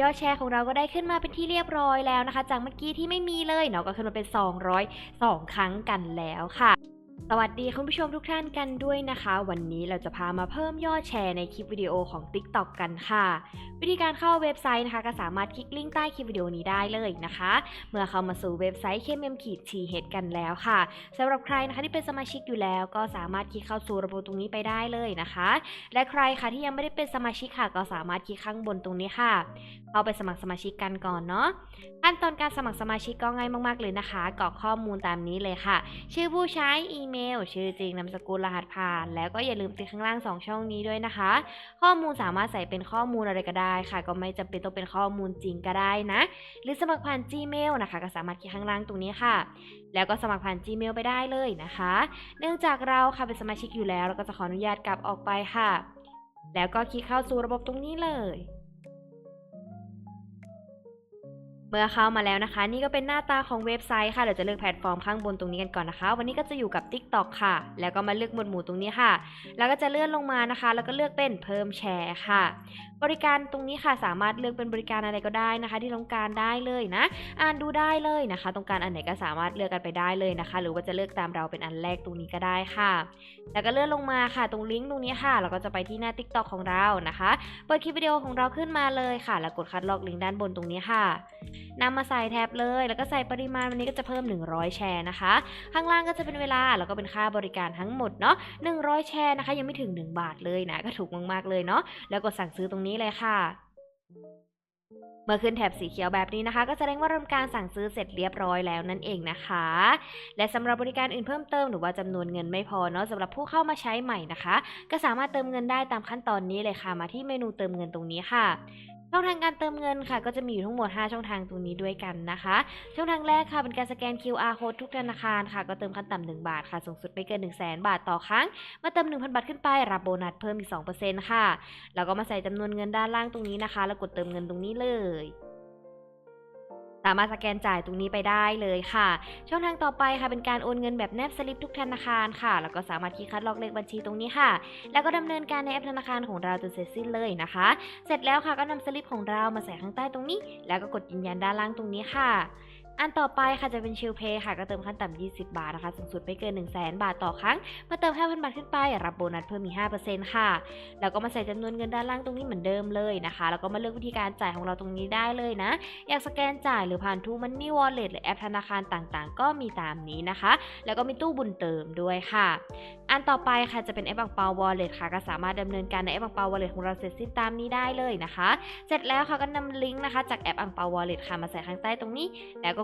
ยอดแชร์ของเราก็ได้ขึ้นมาเป็นที่เรียบร้อยแล้วนะคะ จากเมื่อกี้ที่ไม่มีเลยเนาะก็ขึ้นมาเป็น 202 ครั้งกันแล้วค่ะ สวัสดีคุณผู้ชมทุกท่านกันด้วยนะคะ วันนี้เราจะพามาเพิ่มยอดแชร์ในคลิปวิดีโอของ TikTok กันค่ะ วิธีการเข้าเว็บไซต์นะคะ ก็สามารถคลิกลิงก์ใต้คลิปวิดีโอนี้ได้เลยนะคะ เมื่อเข้ามาสู่เว็บไซต์ KMM ขีด TH กันแล้วค่ะสำหรับใครนะคะที่เป็นสมาชิกอยู่แล้ว ก็สามารถคลิกเข้าสู่ระบบตรงนี้ไปได้เลยนะคะ และใครค่ะที่ยังไม่ได้เป็นสมาชิกค่ะ ก็สามารถคลิกข้างบนตรงนี้ค่ะ เข้าไปสมัครสมาชิกกันก่อนเนาะขั้นตอนการสมัครสมาชิกก็ง่ายมากๆเลยนะคะกรอกข้อมูลตามนี้เลยค่ะ ชื่อผู้ใช้อีเมล ชื่อจริงนามสกุลรหัสผ่าน แล้วก็อย่าลืมติดข้างล่าง 2 ช่องนี้ด้วยนะคะ ข้อมูลสามารถใส่เป็นข้อมูลอะไรก็ได้ค่ะ ก็ไม่จำเป็นต้องเป็นข้อมูลจริงก็ได้นะ หรือสมัครผ่าน Gmail นะคะก็สามารถคลิกข้างล่างตรงนี้ค่ะ แล้วก็สมัครผ่าน Gmail ไปได้เลยนะคะ เนื่องจากเราค่ะเป็นสมาชิกอยู่แล้วเราก็จะขออนุญาตกลับออกไปค่ะ แล้วก็คลิกเข้าสู่ระบบตรงนี้เลย มื่อเข้ามาแล้วนะคะ นี่ก็เป็นหน้าตาของเว็บไซต์ค่ะเดี๋ยวจะเลือกแพลตฟอร์มข้างบนตรงนี้กันก่อนนะคะ วันนี้ก็จะอยู่กับ TikTok ค่ะ แล้วก็มาเลือกหมวดหมู่ตรงนี้ค่ะ แล้วก็จะเลื่อนลงมานะคะ แล้วก็เลือกเป็นเพิ่มแชร์ค่ะ บริการตรงนี้ค่ะสามารถเลือกเป็นบริการอะไรก็ได้นะคะ ที่ต้องการได้เลยนะ อ่านดูได้เลยนะคะต้องการอันไหนก็สามารถเลือกกันไปได้เลยนะคะ หรือว่าจะเลือกตามเราเป็นอันแรกตรงนี้ก็ได้ค่ะ แล้วก็เลื่อนลงมาค่ะ ตรงลิงก์ตรงนี้ค่ะเราก็จะไปที่หน้า TikTok ของเรานะคะเปิดคลิปวิดีโอของเราขึ้นมาเลยค่ะ แล้วกดคัดลอกลิงก์ด้านบนตรงนี้ค่ะนำมาใส่แท็บเลย แล้วก็ใส่ปริมาณวันนี้ก็จะเพิ่ม 100 แชร์นะคะ ข้างล่างก็จะเป็นเวลาแล้วก็เป็นค่าบริการทั้งหมดเนาะ100 แชร์นะคะ ยังไม่ถึง 1 บาทเลยนะก็ถูกมากๆเลยเนาะแล้วกดสั่งซื้อตรงนี้เลยค่ะ เมื่อขึ้นแถบสีเขียวแบบนี้นะคะ ก็แสดงว่าทำการสั่งซื้อเสร็จเรียบร้อยแล้วนั่นเองนะคะ และสำหรับบริการอื่นเพิ่มเติมหรือว่าจำนวนเงินไม่พอเนาะสำหรับผู้เข้ามาใช้ใหม่นะคะ ก็สามารถเติมเงินได้ตามขั้นตอนนี้เลยค่ะ มาที่เมนูเติมเงินตรงนี้ค่ะ ช่องทางการเติมเงินค่ะ ก็จะมีอยู่ทั้งหมด 5 ช่องทางตรงนี้ด้วยกันนะคะ ช่องทางแรกค่ะเป็นการสแกน QR code ทุกธนาคารค่ะ ก็เติมขั้นต่ำ1บาทค่ะ สูงสุดไม่เกิน 1 0 0 0 0แบาทต่อครั้ง มาเติม 1,000 บาทขึ้นไป รับโบนัสเพิ่มอีก 2%ค่ะ แล้วก็มาใส่จำนวนเงินด้านล่างตรงนี้นะคะ แล้วกดเติมเงินตรงนี้เลย สามารถสแกนจ่ายตรงนี้ไปได้เลยค่ะ ช่องทางต่อไปค่ะเป็นการโอนเงินแบบแนบสลิปทุกธนาคารค่ะ แล้วก็สามารถคลิกคัดลอกเลขบัญชีตรงนี้ค่ะ แล้วก็ดำเนินการในแอปธนาคารของเราจนเสร็จสิ้นเลยนะคะ เสร็จแล้วค่ะก็นำสลิปของเรามาใส่ข้างใต้ตรงนี้ แล้วก็กดยืนยันด้านล่างตรงนี้ค่ะ อันต่อไปค่ะจะเป็นชิลเพย์ค่ะก็เติมขั้นต่ำ 20 บาทนะคะ สูงสุดไม่เกิน 1 0 0 0 0 0บาทต่อครั้ง เมื่อเติม 5,000 บาทขึ้นไป รับโบนัสเพิ่มอีก5%ค่ะ แล้วก็มาใส่จำนวนเงินด้านล่างตรงนี้เหมือนเดิมเลยนะคะ แล้วก็มาเลือกวิธีการจ่ายของเราตรงนี้ได้เลยนะ อยากสแกนจ่ายหรือผ่านทูมันนี่วอลเล็ตหรือแอปธนาคารต่างๆ ก็มีตามนี้นะคะ แล้วก็มีตู้บุญเติมด้วยค่ะ อันต่อไปค่ะจะเป็นแอปบังเปาวอลเล็ตค่ะ ก็สามารถดำเนินการในแอปบังเปาวอลเล็ตของเราเสร็จสิ้นตามนี้ได้เลยนะคะ เสร็จแล้วค่ะก็นำลิงก์นะคะจากแอปอังเปาวอลเล็ตค่ะมาใส่ข้างใต้ตรงนี้ แล้วก็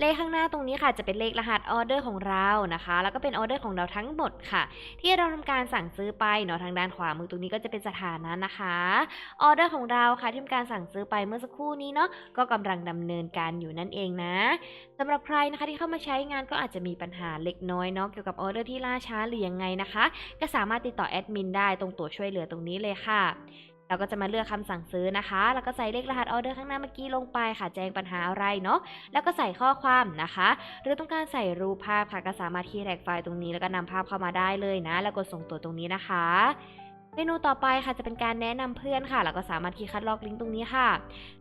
เลขข้างหน้าตรงนี้ค่ะจะเป็นเลขรหัสออเดอร์ของเรานะคะ แล้วก็เป็นออเดอร์ของเราทั้งหมดค่ะ ที่เราทำการสั่งซื้อไปเนาะทางด้านขวามือตรงนี้ก็จะเป็นสถานะนะคะออเดอร์ของเราค่ะที่ทำการสั่งซื้อไปเมื่อสักครู่นี้เนาะก็กำลังดำเนินการอยู่นั่นเองนะสำหรับใครนะคะที่เข้ามาใช้งานก็อาจจะมีปัญหาเล็กน้อยเนาะเกี่ยวกับออเดอร์ที่ล่าช้าหรือยังไงนะคะ ก็สามารถติดต่อแอดมินได้ตรงตัวช่วยเหลือตรงนี้เลยค่ะ เราก็จะมาเลือกคำสั่งซื้อนะคะ แล้วก็ใส่เลขรหัสออเดอร์ข้างหน้าเมื่อกี้ลงไปค่ะ แจ้งปัญหาอะไรเนาะ แล้วก็ใส่ข้อความนะคะ หรือต้องการใส่รูปภาพค่ะ ก็สามารถที่แท็กไฟล์ตรงนี้แล้วก็นำภาพเข้ามาได้เลยนะ แล้วกดส่งตัวตรงนี้นะคะ เมนูต่อไปค่ะจะเป็นการแนะนำเพื่อนค่ะ แล้วก็สามารถคลิกคัดลอกลิงก์ตรงนี้ค่ะ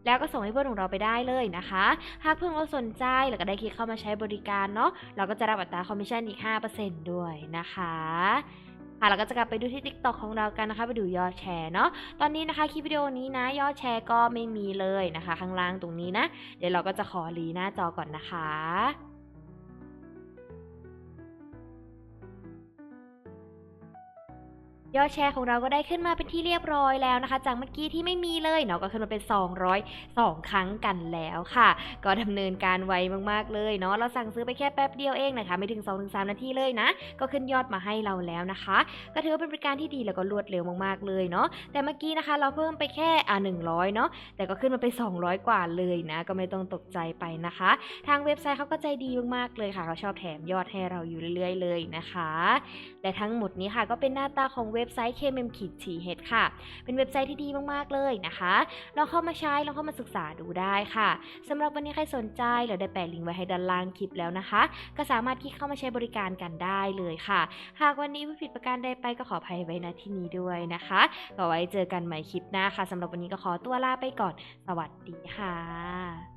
แล้วก็ส่งให้เพื่อนของเราไปได้เลยนะคะ หากเพื่อนเราสนใจแล้วก็ได้คลิกเข้ามาใช้บริการเนาะ เราก็จะรับอัตราคอมมิชชั่นอีก 5%ด้วยนะคะ ค่ะเราก็จะกลับไปดูที่ TikTok ของเรากันนะคะไปดูยอดแชร์เนาะตอนนี้นะคะคลิปวิดีโอนี้นะยอดแชร์ก็ไม่มีเลยนะคะ ข้างล่างตรงนี้นะ เดี๋ยวเราก็จะขอรีหน้าจอก่อนนะคะ ยอดแชร์ของเราก็ได้ขึ้นมาเป็นที่เรียบร้อยแล้วนะคะ จากเมื่อกี้ที่ไม่มีเลยเนาะก็ขึ้นมาเป็น 202 ครั้งกันแล้วค่ะ ก็ดำเนินการไวมากๆเลยเนาะเราสั่งซื้อไปแค่แป๊บเดียวเองนะคะ ไม่ถึง 2-3 นาทีเลยนะ ก็ขึ้นยอดมาให้เราแล้วนะคะ ก็ถือว่าเป็นบริการที่ดีแล้วก็รวดเร็วมากๆเลยเนาะแต่เมื่อกี้นะคะ เราเพิ่มไปแค่อ่า100 เนาะแต่ก็ขึ้นมาเป็น 200 กว่าเลยนะ ก็ไม่ต้องตกใจไปนะคะ ทางเว็บไซต์เขาก็ใจดีมากๆเลยค่ะเขาชอบแถมยอดให้เราอยู่เรื่อย ๆ เลยนะคะ และทั้งหมดนี้ค่ะก็เป็นหน้าตาของเว็บว็บไซต์ KMM t h ค่ะ เป็นเว็บไซต์ที่ดีมากๆเลยนะคะลองเข้ามาใช้ลองเข้ามาศึกษาดูได้ค่ะสำหรับวันนี้ใครสนใจเราได้แปะลิงก์ไว้ให้ด้านล่างคลิปแล้วนะคะ ก็สามารถคลิกเข้ามาใช้บริการกันได้เลยค่ะ หากวันนี้ผู้ผิดประการใดไปก็ขออภัยไว้ณที่นี้ด้วยนะคะก็ไว้เจอกันใหม่คลิปหน้าค่ะสำหรับวันนี้ก็ขอตัวลาไปก่อน สวัสดีค่ะ